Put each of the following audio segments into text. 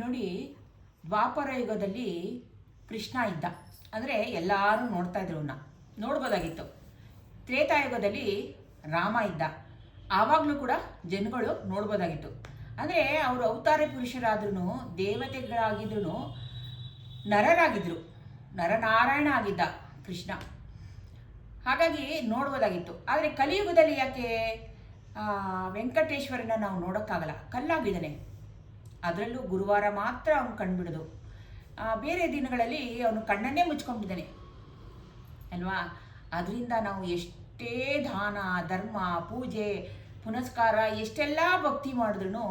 ನೋಡಿ ದ್ವಾಪರ ಯುಗದಲ್ಲಿ ಕೃಷ್ಣ ಇದ್ದ. ಅಂದರೆ ಎಲ್ಲರೂ ನೋಡ್ತಾ ಇದ್ರು ಅವನ್ನ ನೋಡ್ಬೋದಾಗಿತ್ತು. ತ್ರೇತಾಯುಗದಲ್ಲಿ ರಾಮ ಇದ್ದ. ಆವಾಗಲೂ ಕೂಡ ಜನಗಳು ನೋಡ್ಬೋದಾಗಿತ್ತು. ಅಂದರೆ ಅವರು ಅವತಾರ ಪುರುಷರಾದ್ರೂ ದೇವತೆಗಳಾಗಿದ್ರು ನರರಾಗಿದ್ದರು ನರನಾರಾಯಣ ಆಗಿದ್ದ ಕೃಷ್ಣ. ಹಾಗಾಗಿ ನೋಡ್ಬೋದಾಗಿತ್ತು. ಆದರೆ ಕಲಿಯುಗದಲ್ಲಿ ಯಾಕೆ ವೆಂಕಟೇಶ್ವರನ ನಾವು ನೋಡೋಕ್ಕಾಗಲ್ಲ. ಕಲ್ಲಾಗಿದ್ದಾನೆ. ಅದರಲ್ಲೂ ಗುರುವಾರ ಮಾತ್ರ ಅವನು ಕಂಡುಬಿಡೋದು ಬೇರೆ ದಿನಗಳಲ್ಲಿ ಅವನು ಕಣ್ಣನ್ನೇ ಮುಚ್ಕೊಂಡಿದ್ದಾನೆ ಅಲ್ವಾ? ಅದರಿಂದ ನಾವು ಎಷ್ಟೇ ದಾನ, ಧರ್ಮ, ಪೂಜೆ, ಪುನಸ್ಕಾರ, ಎಷ್ಟೆಲ್ಲ ಭಕ್ತಿ ಮಾಡಿದ್ರೂ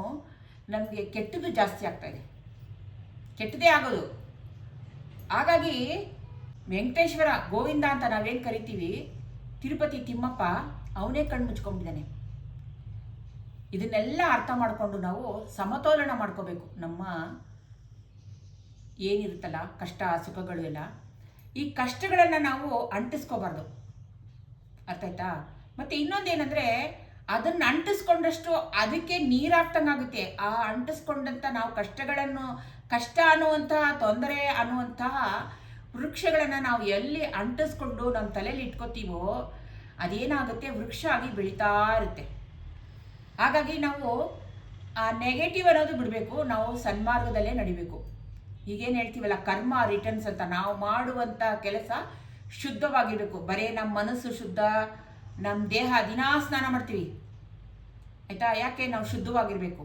ನಮಗೆ ಕೆಟ್ಟದ್ದು ಜಾಸ್ತಿ ಆಗ್ತಾ ಇದೆ. ಕೆಟ್ಟದೇ ಆಗೋದು. ಹಾಗಾಗಿ ವೆಂಕಟೇಶ್ವರ ಗೋವಿಂದ ಅಂತ ನಾವೇನು ಕರಿತೀವಿ, ತಿರುಪತಿ ತಿಮ್ಮಪ್ಪ ಅವನೇ ಕಣ್ಣು ಮುಚ್ಕೊಂಡ್ಬಿದ್ದಾನೆ ಇದನ್ನೆಲ್ಲ ಅರ್ಥ ಮಾಡಿಕೊಂಡು ನಾವು ಸಮತೋಲನ ಮಾಡ್ಕೋಬೇಕು. ನಮ್ಮ ಏನಿರುತ್ತಲ್ಲ, ಕಷ್ಟ, ಸುಖಗಳು ಎಲ್ಲ, ಈ ಕಷ್ಟಗಳನ್ನು ನಾವು ಅಂಟಿಸ್ಕೋಬಾರ್ದು. ಅರ್ಥ ಆಯ್ತಾ? ಮತ್ತೆ ಇನ್ನೊಂದೇನೆಂದರೆ, ಅದನ್ನು ಅಂಟಿಸ್ಕೊಂಡಷ್ಟು ಅದಕ್ಕೆ ನೀರಾಗ್ತಂಗಾಗುತ್ತೆ ಆ ಅಂಟಿಸ್ಕೊಂಡಂಥ ನಾವು ಕಷ್ಟಗಳನ್ನು, ಕಷ್ಟ ಅನ್ನುವಂತಹ ತೊಂದರೆ ಅನ್ನುವಂತಹ ವೃಕ್ಷಗಳನ್ನು ನಾವು ಎಲ್ಲಿ ಅಂಟಿಸ್ಕೊಂಡು ನಮ್ಮ ತಲೆಯಲ್ಲಿ ಇಟ್ಕೋತೀವೋ, ಅದೇನಾಗುತ್ತೆ? ವೃಕ್ಷ ಆಗಿ ಬೆಳೀತಾ ಇರುತ್ತೆ. ಹಾಗಾಗಿ ನಾವು ಆ ನೆಗೆಟಿವ್ ಅನ್ನೋದು ಬಿಡಬೇಕು, ನಾವು ಸನ್ಮಾರ್ಗದಲ್ಲೇ ನಡಿಬೇಕು. ಈಗೇನು ಹೇಳ್ತೀವಲ್ಲ, ಕರ್ಮ ರಿಟರ್ನ್ಸ್ ಅಂತ, ನಾವು ಮಾಡುವಂಥ ಕೆಲಸ ಶುದ್ಧವಾಗಿರಬೇಕು. ಬರೀ ನಮ್ಮ ಮನಸ್ಸು ಶುದ್ಧ ನಮ್ಮ ದೇಹ ದಿನಾ ಸ್ನಾನ ಮಾಡ್ತೀವಿ. ಆಯಿತಾ? ಯಾಕೆ? ನಾವು ಶುದ್ಧವಾಗಿರಬೇಕು.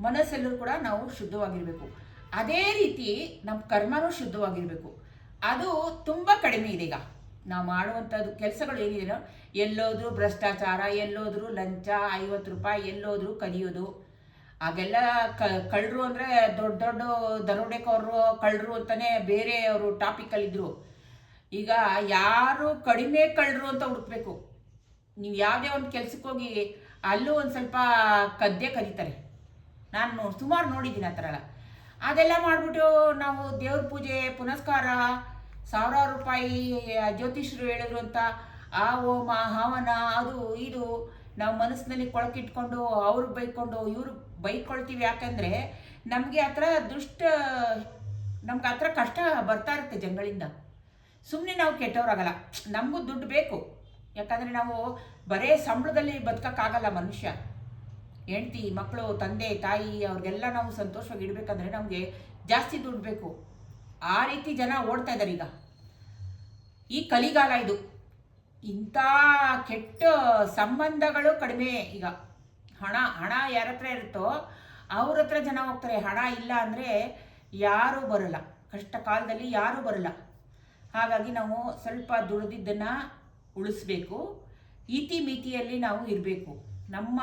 ಮನಸ್ಸಲ್ಲೂ ಕೂಡ ನಾವು ಶುದ್ಧವಾಗಿರಬೇಕು. ಅದೇ ರೀತಿ ನಮ್ಮ ಕರ್ಮನೂ ಶುದ್ಧವಾಗಿರಬೇಕು. ಅದು ತುಂಬ ಕಡಿಮೆ ಇದೆ ಈಗ ನಾವು ಮಾಡುವಂಥದ್ದು ಕೆಲಸಗಳು ಏನಿದೆಯೋ ಎಲ್ಲೋದ್ರೂ ಭ್ರಷ್ಟಾಚಾರ, ಎಲ್ಲೋದ್ರೂ ಲಂಚ, ಐವತ್ತು ರೂಪಾಯಿ, ಎಲ್ಲೋದ್ರೂ ಕದಿಯೋದು. ಆಗೆಲ್ಲ ಕ, ಕಳ್ಳರು ಅಂದರೆ ದೊಡ್ಡ ದೊಡ್ಡ ದರೋಡೆಕೋರರು, ಕಳ್ಳರು ಅಂತಲೇ ಬೇರೆ ಅವರು ಟಾಪಿಕಲ್ಲಿದ್ದರು ಈಗ ಯಾರು ಕಡಿಮೆ ಕಳ್ಳರು ಅಂತ ಹುಡುಕ್ಬೇಕು. ನೀವು ಯಾವುದೇ ಒಂದು ಕೆಲ್ಸಕ್ಕೆ ಹೋಗಿ ಅಲ್ಲೂ ಒಂದು ಸ್ವಲ್ಪ ಕದ್ದೆ ಕರೀತಾರೆ ನಾನು ಸುಮಾರು ನೋಡಿದ್ದೀನಿ ಆ ಥರ ಅದೆಲ್ಲ ಮಾಡಿಬಿಟ್ಟು ನಾವು ದೇವ್ರ ಪೂಜೆ, ಪುನಸ್ಕಾರ ಸಾವಿರಾರು ರೂಪಾಯಿ ಜ್ಯೋತಿಷರು ಹೇಳಿದ್ರು ಅಂತ, ಆ ಹೋಮ, ಹವನ, ಅದು ಇದು ನಾವು ಮನಸ್ಸಿನಲ್ಲಿ ಕೊಳಕಿಟ್ಕೊಂಡು, ಅವ್ರಿಗೆ ಬೈಕೊಂಡು, ಇವ್ರು ಬೈಕೊಳ್ತೀವಿ. ಯಾಕಂದರೆ ನಮಗೆ ಆ ದುಷ್ಟ, ನಮ್ಗೆ ಆ ಕಷ್ಟ ಬರ್ತಾ ಇರುತ್ತೆ ಜನಗಳಿಂದ. ಸುಮ್ಮನೆ ನಾವು ಕೆಟ್ಟವರಾಗಲ್ಲ. ನಮಗೂ ದುಡ್ಡು ಬೇಕು. ಯಾಕಂದರೆ ನಾವು ಬರೇ ಸಂಬಳದಲ್ಲಿ ಬದುಕೋಕ್ಕಾಗಲ್ಲ ಮನುಷ್ಯ. ಹೆಂಡ್ತಿ, ಮಕ್ಕಳು, ತಂದೆ, ತಾಯಿ, ಅವ್ರಿಗೆಲ್ಲ ನಾವು ಸಂತೋಷವಾಗಿ ಇಡಬೇಕಂದ್ರೆ ನಮಗೆ ಜಾಸ್ತಿ ದುಡ್ಡು ಬೇಕು. ಆ ರೀತಿ ಜನ ಓಡ್ತಾ ಇದ್ದಾರೆ ಈಗ. ಈ ಕಲಿಗಾಲ ಇದು. ಇಂಥ ಕೆಟ್ಟ ಸಂಬಂಧಗಳು ಕಡಿಮೆ ಈಗ. ಹಣ ಹಣ ಯಾರ ಹತ್ರ ಇರುತ್ತೋ ಅವ್ರ ಹತ್ರ ಜನ ಹೋಗ್ತಾರೆ. ಹಣ ಇಲ್ಲ ಅಂದರೆ ಯಾರೂ ಬರಲ್ಲ. ಕಷ್ಟ ಕಾಲದಲ್ಲಿ ಯಾರೂ ಬರಲ್ಲ. ಹಾಗಾಗಿ ನಾವು ಸ್ವಲ್ಪ ದುಡಿದಿದ್ದನ್ನು ಉಳಿಸ್ಬೇಕು. ಇತಿ ಮಿತಿಯಲ್ಲಿ ನಾವು ಇರಬೇಕು. ನಮ್ಮ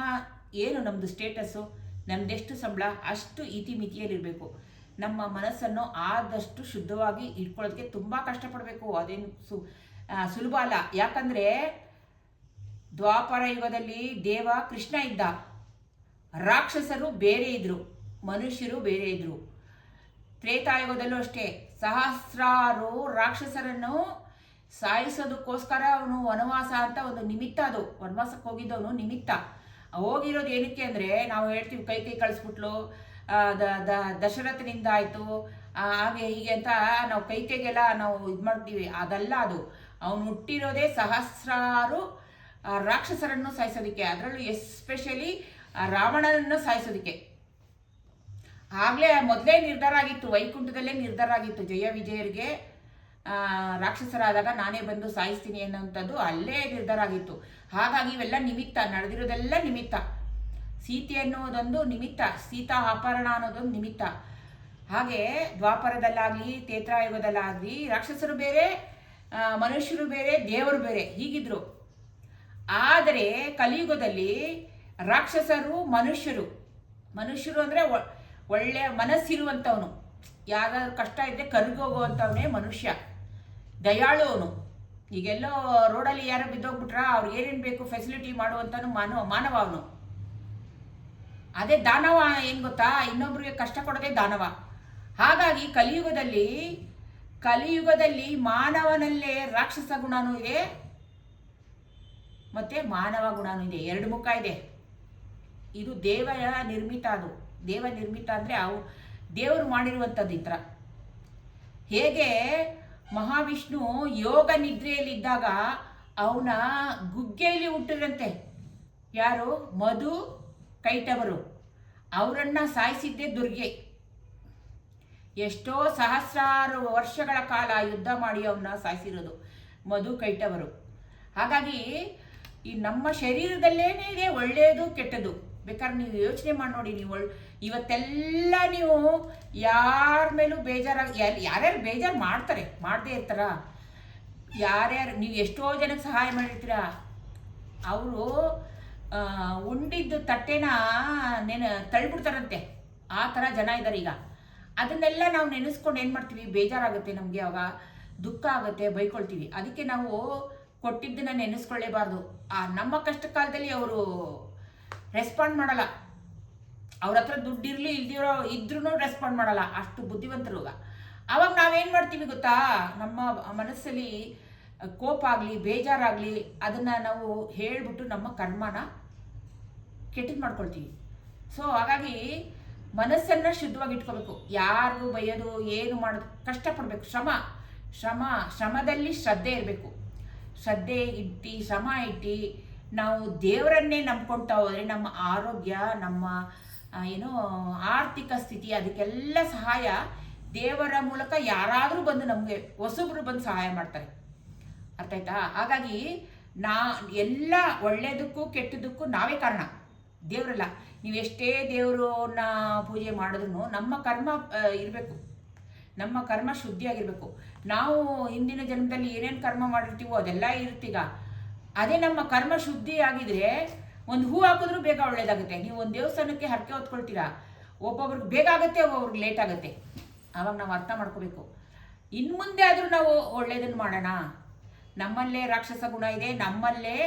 ಏನು ನಮ್ಮದು ಸ್ಟೇಟಸ್ಸು ನಮ್ದೆಷ್ಟು ಸಂಬಳ? ಅಷ್ಟು ಇತಿ ಮಿತಿಯಲ್ಲಿರಬೇಕು ನಮ್ಮ ಮನಸ್ಸನ್ನು ಆದಷ್ಟು ಶುದ್ಧವಾಗಿ ಇಟ್ಕೊಳ್ಳೋದಕ್ಕೆ ತುಂಬ ಕಷ್ಟಪಡಬೇಕು. ಅದೇನು ಸು ಸುಲಭ ಅಲ್ಲ. ಯಾಕಂದರೆ ದ್ವಾಪರ ಯುಗದಲ್ಲಿ ದೇವ ಕೃಷ್ಣ ಇದ್ದ. ರಾಕ್ಷಸರು ಬೇರೆ ಇದ್ದರು ಮನುಷ್ಯರು ಬೇರೆ ಇದ್ದರು ತ್ರೇತಾಯುಗದಲ್ಲೂ ಅಷ್ಟೇ. ಸಹಸ್ರಾರು ರಾಕ್ಷಸರನ್ನು ಸಾಯಿಸೋದಕ್ಕೋಸ್ಕರ ಅವನು ವನವಾಸ ಅಂತ ಒಂದು ನಿಮಿತ್ತ ಅದು. ವನವಾಸಕ್ಕೆ ಹೋಗಿದ್ದವನು ನಿಮಿತ್ತ. ಹೋಗಿರೋದು ಏನಕ್ಕೆ ಅಂದರೆ, ನಾವು ಹೇಳ್ತೀವಿ ಕೈ ಕೈ ಕಳಿಸ್ಬಿಟ್ಲು. ದ ದ, ದಶರಥನಿಂದ ಆಯಿತು. ಹಾಗೆ ಹೀಗೆ ಅಂತ ನಾವು ಕೈಕೆಗೆಲ್ಲ ನಾವು ಇದು ಮಾಡ್ತೀವಿ. ಅದಲ್ಲ ಅದು. ಅವನು ಹುಟ್ಟಿರೋದೇ ಸಹಸ್ರಾರು ರಾಕ್ಷಸರನ್ನು ಸಾಯಿಸೋದಕ್ಕೆ. ಅದರಲ್ಲೂ ಎಸ್ಪೆಷಲಿ ರಾವಣನನ್ನು ಸಾಯಿಸೋದಕ್ಕೆ. ಆಗಲೇ ಮೊದಲೇ ನಿರ್ಧಾರ ಆಗಿತ್ತು. ವೈಕುಂಠದಲ್ಲೇ ನಿರ್ಧಾರ ಆಗಿತ್ತು. ಜಯ ವಿಜಯರಿಗೆ ರಾಕ್ಷಸರಾದಾಗ ನಾನೇ ಬಂದು ಸಾಯಿಸ್ತೀನಿ ಅನ್ನೋಂಥದ್ದು ಅಲ್ಲೇ ನಿರ್ಧಾರ ಆಗಿತ್ತು. ಹಾಗಾಗಿ ಇವೆಲ್ಲ ನಿಮಿತ್ತ, ನಡೆದಿರೋದೆಲ್ಲ ನಿಮಿತ್ತ. ಸೀತೆ ಅನ್ನೋದೊಂದು ನಿಮಿತ್ತ, ಸೀತಾ ಅಪಹರಣ ಅನ್ನೋದೊಂದು ನಿಮಿತ್ತ. ಹಾಗೆ ದ್ವಾಪರದಲ್ಲಾಗಲಿ ತೇತ್ರಾಯುಗದಲ್ಲಾಗಲಿ ರಾಕ್ಷಸರು ಬೇರೆ ಮನುಷ್ಯರು ಬೇರೆ, ದೇವರು ಬೇರೆ ಹೀಗಿದ್ರು. ಆದರೆ ಕಲಿಯುಗದಲ್ಲಿ ರಾಕ್ಷಸರು ಮನುಷ್ಯರು. ಮನುಷ್ಯರು ಅಂದರೆ ಒಳ್ಳೆ ಮನಸ್ಸಿರುವಂಥವನು. ಯಾರಾದ್ರೂ ಕಷ್ಟ ಇದ್ದರೆ ಕರ್ಗೋಗುವಂಥವನೇ ಮನುಷ್ಯ. ದಯಾಳು ಅವನು. ಈಗೆಲ್ಲೋ ರೋಡಲ್ಲಿ ಯಾರೋ ಅವ್ರಿಗೆ ಏನೇನು ಬೇಕು ಫೆಸಿಲಿಟಿ ಮಾಡುವಂಥನು ಮಾನವ ಮಾನವ ಅವನು. ಅದೇ ದಾನವ ಏನು ಗೊತ್ತಾ? ಇನ್ನೊಬ್ರಿಗೆ ಕಷ್ಟ ಕೊಡೋದೇ ದಾನವ. ಹಾಗಾಗಿ ಕಲಿಯುಗದಲ್ಲಿ ಕಲಿಯುಗದಲ್ಲಿ ಮಾನವನಲ್ಲೇ ರಾಕ್ಷಸ ಗುಣನೂ ಇದೆ, ಮತ್ತೆ ಮಾನವ ಗುಣನೂ ಇದೆ. ಎರಡು ಮುಖ ಇದೆ. ಇದು ದೇವರ ನಿರ್ಮಿತ ಅದು. ದೇವ ನಿರ್ಮಿತ ಅಂದರೆ ಅವು, ದೇವರು ಮಾಡಿರುವಂಥದ್ದು ಈ ಥರ ಹೇಗೆ? ಮಹಾವಿಷ್ಣು ಯೋಗ ನಿದ್ರೆಯಲ್ಲಿದ್ದಾಗ ಅವನ ಗುಗ್ಗೆಯಲ್ಲಿ ಹುಟ್ಟಿರಂತೆ. ಯಾರು? ಮಧು ಕೈಟವರು ಅವರನ್ನು ಸಾಯಿಸಿದ್ದೇ ದುರ್ಗೆ. ಎಷ್ಟೋ ಸಹಸ್ರಾರು ವರ್ಷಗಳ ಕಾಲ ಯುದ್ಧ ಮಾಡಿ ಅವನ್ನ ಸಾಯಿಸಿರೋದು ಮಧು ಕೈಟವರು ಹಾಗಾಗಿ ಈ ನಮ್ಮ ಶರೀರದಲ್ಲೇನೇ ಇದೆ ಒಳ್ಳೆಯದು ಕೆಟ್ಟದ್ದು. ಬೇಕಾದ್ರೆ ನೀವು ಯೋಚನೆ ಮಾಡಿ ನೋಡಿ ನೀವು ಇವತ್ತೆಲ್ಲ ನೀವು ಯಾರ ಮೇಲೂ ಬೇಜಾರಾಗಿ ಯಾರ್ಯಾರು ಬೇಜಾರು ಮಾಡ್ತಾರೆ, ಮಾಡದೇ ಇರ್ತಾರ. ಯಾರ್ಯಾರು, ನೀವು ಎಷ್ಟೋ ಜನಕ್ಕೆ ಸಹಾಯ ಮಾಡಿರ್ತೀರ. ಅವರು ಉಂಡಿದ್ದು ತಟ್ಟೆನ ನೆನ, ತಳ್ಬಿಡ್ತಾರಂತೆ. ಆ ಥರ ಜನ ಇದ್ದಾರೆ ಈಗ. ಅದನ್ನೆಲ್ಲ ನಾವು ನೆನೆಸ್ಕೊಂಡು ಏನು ಮಾಡ್ತೀವಿ? ಬೇಜಾರಾಗುತ್ತೆ ನಮಗೆ ಅವಾಗ. ದುಃಖ ಆಗುತ್ತೆ, ಬೈಕೊಳ್ತೀವಿ. ಅದಕ್ಕೆ ನಾವು ಕೊಟ್ಟಿದ್ದನ್ನ ನೆನೆಸ್ಕೊಳ್ಳೇಬಾರ್ದು. ಆ, ನಮ್ಮ ಕಷ್ಟ ಕಾಲದಲ್ಲಿ ಅವರು ರೆಸ್ಪಾಂಡ್ ಮಾಡಲ್ಲ. ಅವ್ರ ಹತ್ರ ದುಡ್ಡಿರಲಿ ಇಲ್ದಿರೋ ಇದ್ರೂ ರೆಸ್ಪಾಂಡ್ ಮಾಡಲ್ಲ. ಅಷ್ಟು ಬುದ್ಧಿವಂತರು ಆವಾಗ ನಾವೇನು ಮಾಡ್ತೀವಿ ಗೊತ್ತಾ? ನಮ್ಮ ಮನಸ್ಸಲ್ಲಿ ಕೋಪ ಆಗಲಿ ಬೇಜಾರಾಗಲಿ, ಅದನ್ನು ನಾವು ಹೇಳಿಬಿಟ್ಟು ನಮ್ಮ ಕರ್ಮನ ಕೆಟ್ಟದ್ದು ಮಾಡ್ಕೊಳ್ತೀವಿ. ಸೊ ಹಾಗಾಗಿ ಮನಸ್ಸನ್ನು ಶುದ್ಧವಾಗಿ ಇಟ್ಕೋಬೇಕು ಯಾರು ಬಯ್ಯೋದು ಏನು ಮಾಡೋದು, ಕಷ್ಟಪಡಬೇಕು. ಶ್ರಮ ಶ್ರಮ, ಶ್ರಮದಲ್ಲಿ ಶ್ರದ್ಧೆ ಇರಬೇಕು. ಶ್ರದ್ಧೆ ಇಟ್ಟು, ಶ್ರಮ ಇಟ್ಟು ನಾವು ದೇವರನ್ನೇ ನಂಬ್ಕೊಳ್ತಾ ಹೋದರೆ ನಮ್ಮ ಆರೋಗ್ಯ, ನಮ್ಮ ಏನು ಆರ್ಥಿಕ ಸ್ಥಿತಿ, ಅದಕ್ಕೆಲ್ಲ ಸಹಾಯ ದೇವರ ಮೂಲಕ ಯಾರಾದರೂ ಬಂದು ನಮಗೆ, ಹೊಸಬ್ರು ಬಂದು ಸಹಾಯ ಮಾಡ್ತಾರೆ. ಅರ್ಥ ಆಯ್ತಾ? ಹಾಗಾಗಿ ನಾ, ಎಲ್ಲ ಒಳ್ಳೆಯದಕ್ಕೂ ಕೆಟ್ಟದಕ್ಕೂ ನಾವೇ ಕಾರಣ. ದೇವರಲ್ಲ. ನೀವು ಎಷ್ಟೇ ದೇವರನ್ನ ಪೂಜೆ ಮಾಡಿದ್ರು ನಮ್ಮ ಕರ್ಮ ಇರಬೇಕು. ನಮ್ಮ ಕರ್ಮ ಶುದ್ಧಿಯಾಗಿರಬೇಕು. ನಾವು ಹಿಂದಿನ ಜನ್ಮದಲ್ಲಿ ಏನೇನು ಕರ್ಮ ಮಾಡಿರ್ತೀವೋ ಅದೆಲ್ಲ ಇರ್ತೀಗ ಅದೇ ನಮ್ಮ ಕರ್ಮ ಶುದ್ಧಿ ಆಗಿದ್ರೆ ಒಂದು ಹೂ ಹಾಕಿದ್ರೂ ಬೇಗ ಒಳ್ಳೇದಾಗುತ್ತೆ. ನೀವು ಒಂದು ದೇವಸ್ಥಾನಕ್ಕೆ ಹರಕೆ ಹೊತ್ಕೊಳ್ತೀರಾ? ಒಬ್ಬೊಬ್ರಿಗೆ ಬೇಗ ಆಗುತ್ತೆ, ಒಬ್ಬೊಬ್ರಿಗೆ ಲೇಟ್ ಆಗುತ್ತೆ. ಆವಾಗ ನಾವು ಅರ್ಥ ಮಾಡ್ಕೋಬೇಕು. ಇನ್ನು ಮುಂದೆ ಆದರೂ ನಾವು ಒಳ್ಳೇದನ್ನು ಮಾಡೋಣ. ನಮ್ಮಲ್ಲೇ ರಾಕ್ಷಸ ಗುಣ ಇದೆ, ನಮ್ಮಲ್ಲೇ,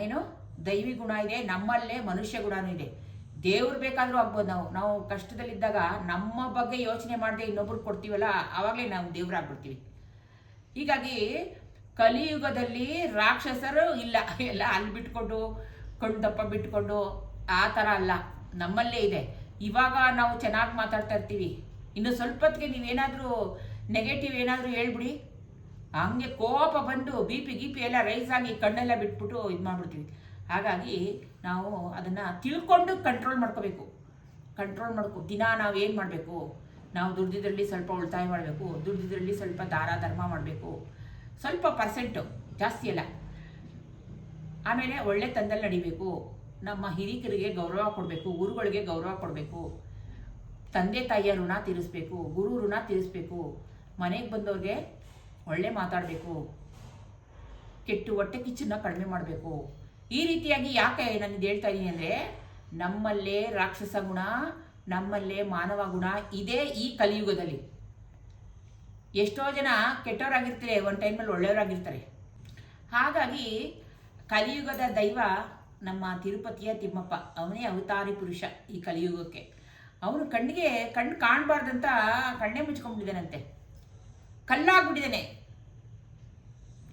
ಏನು, ದೈವಿ ಗುಣ ಇದೆ, ನಮ್ಮಲ್ಲೇ ಮನುಷ್ಯ ಗುಣನೂ ಇದೆ. ದೇವ್ರು ಬೇಕಾದರೂ ಆಗ್ಬೋದು ನಾವು. ನಾವು ಕಷ್ಟದಲ್ಲಿದ್ದಾಗ ನಮ್ಮ ಬಗ್ಗೆ ಯೋಚನೆ ಮಾಡದೆ ಇನ್ನೊಬ್ರಿಗೆ ಕೊಡ್ತೀವಲ್ಲ, ಆವಾಗಲೇ ನಾವು ದೇವರಾಗ್ಬಿಡ್ತೀವಿ. ಹೀಗಾಗಿ ಕಲಿಯುಗದಲ್ಲಿ ರಾಕ್ಷಸರು ಇಲ್ಲ. ಎಲ್ಲ ಅಲ್ಲಿ ಬಿಟ್ಕೊಂಡು, ಕಣ್ಣು ದಪ್ಪ ಬಿಟ್ಕೊಂಡು, ಆ ಥರ ಅಲ್ಲ. ನಮ್ಮಲ್ಲೇ ಇದೆ. ಇವಾಗ ನಾವು ಚೆನ್ನಾಗಿ ಮಾತಾಡ್ತಾ ಇರ್ತೀವಿ. ಇನ್ನು ಸ್ವಲ್ಪ ಹೊತ್ತಿಗೆ ನೀವೇನಾದರೂ ನೆಗೆಟಿವ್ ಏನಾದರೂ ಹೇಳ್ಬಿಡಿ. ಹಂಗೆ ಕೋಪ ಬಂದು ಬಿ ಪಿ ಗಿಪಿ ಎಲ್ಲ ರೈಸ್ ಆಗಿ ಕಣ್ಣೆಲ್ಲ ಬಿಟ್ಬಿಟ್ಟು ಇದು ಮಾಡ್ಬಿಡ್ತೀವಿ. ಹಾಗಾಗಿ ನಾವು ಅದನ್ನು ತಿಳ್ಕೊಂಡು ಕಂಟ್ರೋಲ್ ಮಾಡ್ಕೋಬೇಕು. ಕಂಟ್ರೋಲ್ ಮಾಡ್ಕೊ, ದಿನ ನಾವು ಏನು ಮಾಡಬೇಕು? ನಾವು ದುಡ್ದಿದ್ರಲ್ಲಿ ಸ್ವಲ್ಪ ಉಳಿತಾಯ ಮಾಡಬೇಕು, ದುಡ್ದಿದ್ರಲ್ಲಿ ಸ್ವಲ್ಪ ದಾರ ಧರ್ಮ ಮಾಡಬೇಕು. ಸ್ವಲ್ಪ ಪರ್ಸೆಂಟು ಜಾಸ್ತಿ ಅಲ್ಲ. ಆಮೇಲೆ ಒಳ್ಳೆ ತಂದಲ್ಲಿ ನಡಿಬೇಕು. ನಮ್ಮ ಹಿರಿಕರಿಗೆ ಗೌರವ ಕೊಡಬೇಕು ಗುರುಗಳಿಗೆ ಗೌರವ ಕೊಡಬೇಕು. ತಂದೆ ತಾಯಿಯ ಋಣ ತೀರಿಸ್ಬೇಕು, ಗುರು ಋಣ ತೀರಿಸ್ಬೇಕು. ಮನೆಗೆ ಬಂದವ್ರಿಗೆ ಒಳ್ಳೆ ಮಾತಾಡಬೇಕು. ಕೆಟ್ಟು ಹೊಟ್ಟೆ ಕಿಚ್ಚನ್ನ ಕಡಿಮೆ ಮಾಡಬೇಕು. ಈ ರೀತಿಯಾಗಿ ಯಾಕೆ ನಾನು ಹೇಳ್ತಾ ಇದ್ದೀನಿ ಅಂದರೆ, ನಮ್ಮಲ್ಲೇ ರಾಕ್ಷಸ ಗುಣ, ನಮ್ಮಲ್ಲೇ ಮಾನವ ಗುಣ ಇದೆ ಈ ಕಲಿಯುಗದಲ್ಲಿ. ಎಷ್ಟೋ ಜನ ಕೆಟ್ಟವರಾಗಿರ್ತಾರೆ, ಒಂದು ಟೈಮಲ್ಲಿ ಒಳ್ಳೆಯವರಾಗಿರ್ತಾರೆ. ಹಾಗಾಗಿ ಕಲಿಯುಗದ ದೈವ ನಮ್ಮ ತಿರುಪತಿಯ ತಿಮ್ಮಪ್ಪ. ಅವನೇ ಅವತಾರಿ ಪುರುಷ ಈ ಕಲಿಯುಗಕ್ಕೆ. ಅವನು ಕಣ್ಣಿಗೆ ಕಣ್ಣು ಕಾಣಬಾರ್ದಂತ ಕಣ್ಣೇ ಮುಚ್ಕೊಂಡ್ಬಿಟ್ಟಿದ್ದಾನಂತೆ. ಕಲ್ಲಾಗ್ಬಿಟ್ಟಿದ್ದಾನೆ.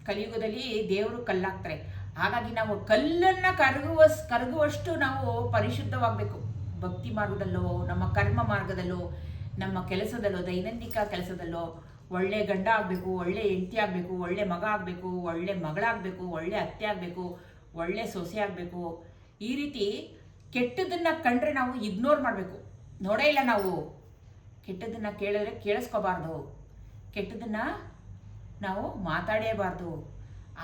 ಕಲಿಯುಗದಲ್ಲಿ ದೇವರು ಕಲ್ಲಾಗ್ತಾರೆ. ಹಾಗಾಗಿ ನಾವು ಕಲ್ಲನ್ನು ಕರಗುವ ಕರಗುವಷ್ಟು ನಾವು ಪರಿಶುದ್ಧವಾಗಬೇಕು. ಭಕ್ತಿ ಮಾರ್ಗದಲ್ಲೋ, ನಮ್ಮ ಕರ್ಮ ಮಾರ್ಗದಲ್ಲೋ, ನಮ್ಮ ಕೆಲಸದಲ್ಲೋ ದೈನಂದಿಕ ಕೆಲಸದಲ್ಲೋ, ಒಳ್ಳೆ ಗಂಡ ಆಗಬೇಕು, ಒಳ್ಳೆ ಹೆಂಡತಿ ಆಗಬೇಕು, ಒಳ್ಳೆ ಮಗ ಆಗಬೇಕು, ಒಳ್ಳೆ ಮಗಳಾಗಬೇಕು, ಒಳ್ಳೆ ಅತ್ತೆ ಆಗಬೇಕು, ಒಳ್ಳೆ ಸೊಸೆ ಆಗಬೇಕು, ಈ ರೀತಿ ಕೆಟ್ಟದನ್ನು ಕಂಡ್ರೆ ನಾವು ಇಗ್ನೋರ್ ಮಾಡಬೇಕು. ನೋಡೇ ಇಲ್ಲ ನಾವು. ಕೆಟ್ಟದನ್ನು ಕೇಳಿದ್ರೆ ಕೇಳಿಸ್ಕೋಬಾರ್ದು. ಕೆಟ್ಟದನ್ನು ನಾವು ಮಾತಾಡೇಬಾರ್ದು.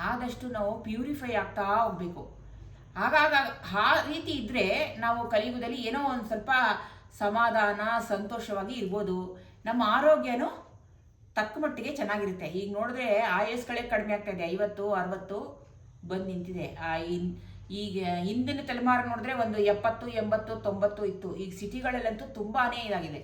ಆದಷ್ಟು ನಾವು ಪ್ಯೂರಿಫೈ ಆಗ್ತಾ ಹೋಗಬೇಕು. ಆಗಾಗ ಆ ರೀತಿ ಇದ್ದರೆ ನಾವು ಕಲಿಯುಗದಲ್ಲಿ ಏನೋ ಒಂದು ಸ್ವಲ್ಪ ಸಮಾಧಾನ, ಸಂತೋಷವಾಗಿ ಇರ್ಬೋದು. ನಮ್ಮ ಆರೋಗ್ಯನೂ ತಕ್ಕ ಮಟ್ಟಿಗೆ ಚೆನ್ನಾಗಿರುತ್ತೆ. ಈಗ ನೋಡಿದ್ರೆ ಆಯಸ್ಗಳೇ ಕಡಿಮೆ ಆಗ್ತಾ ಇದೆ. ಐವತ್ತು, ಅರವತ್ತು ಬಂದು ನಿಂತಿದೆ. ಆ ಇನ್, ಈಗ ಹಿಂದಿನ ತಲೆಮಾರು ನೋಡಿದ್ರೆ ಒಂದು ಎಪ್ಪತ್ತು, ಎಂಬತ್ತು, ತೊಂಬತ್ತು ಇತ್ತು. ಈಗ ಸಿಟಿಗಳಲ್ಲಂತೂ ತುಂಬಾ ಇದಾಗಿದೆ.